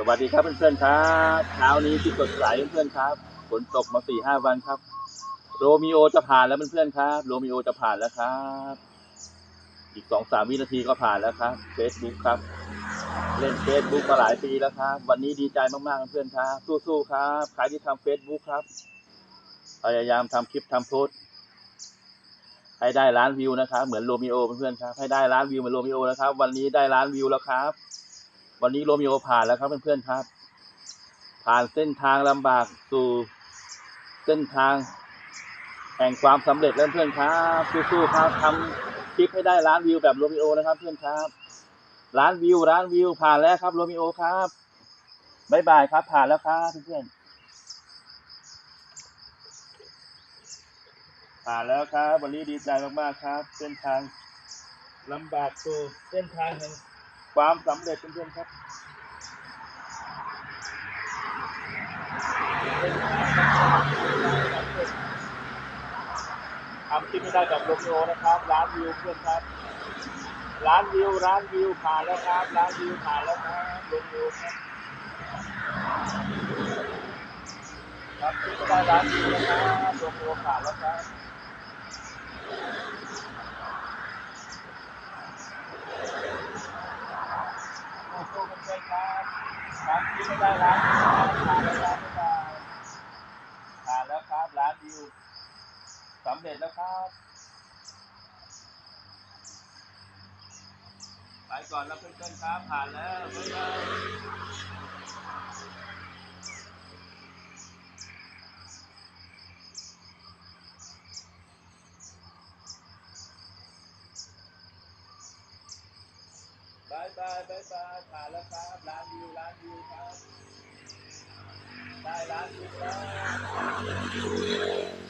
สวัสดีครับเพื่อนๆครับเช้านี้ที่สดใสเพื่อนๆครับฝนตกมาสี่ห้าวันครับ โรมิโอจะผ่านแล้วเพื่อนๆครับ โรมิโอจะผ่านแล้วครับ อีกสองสามวินาทีก็ผ่านแล้วครับเฟซบุ๊กครับ เล่นเฟซบุ๊กมาหลายปีแล้วครับ วันนี้ดีใจมากๆเพื่อนๆครับ สู้ๆครับใครที่ทำเฟซบุ๊กครับพยายามทำคลิปทำโพสต์ให้ได้ล้านวิวนะครับ เหมือนโรมิโอเพื่อนๆครับ ให้ได้ล้านวิวเหมือนโรมิโอนะครับ วันนี้ได้ล้านวิวแล้วครับ วันนี้โรมิโอผ่านแล้วครับเพื่อนๆครับ ผ่านเส้นทางลำบากสู่เส้นทาง แห่งความสำเร็จแล้วเพื่อนครับสู้ๆครับทำคลิปให้ได้ล้านวิวแบบโรมิโอนะครับ เพื่อนครับล้านวิวล้านวิวผ่านแล้วครับโรมิโอครับบายบายครับ ผ่านแล้วครับเพื่อนๆผ่านแล้วครับวันนี้ดีใจมากๆครับ เส้นทางลำบากสู่เส้นทางแห่ง ความสำเร็จเพื่อนๆครับทำคลิปไม่ได้แบบโรมิโอนะครับร้านวิวเพื่อนครับร้านวิวร้านวิวผ่านแล้วครับร้านวิวผ่านแล้วครับโรมิโอครับครับคลิปไม่ได้ร้านวิวนะครับโรมิโอผ่านแล้วครับโอ้โหเพื่อนๆ ครับครับคลิปไม่ได้ร้านร้านะครับผ่านแล้วครับบ๊ายบายผ่านแล้วครับร้านดิวสำเร็จแล้วครับไปก่อนแล้วเพื่อนๆครับผ่านแล้วบ๊ายบาย บายบายบายบายผ่านแล้วครับร้านวิวร้านวิวครับได้ร้านวิวแล้ว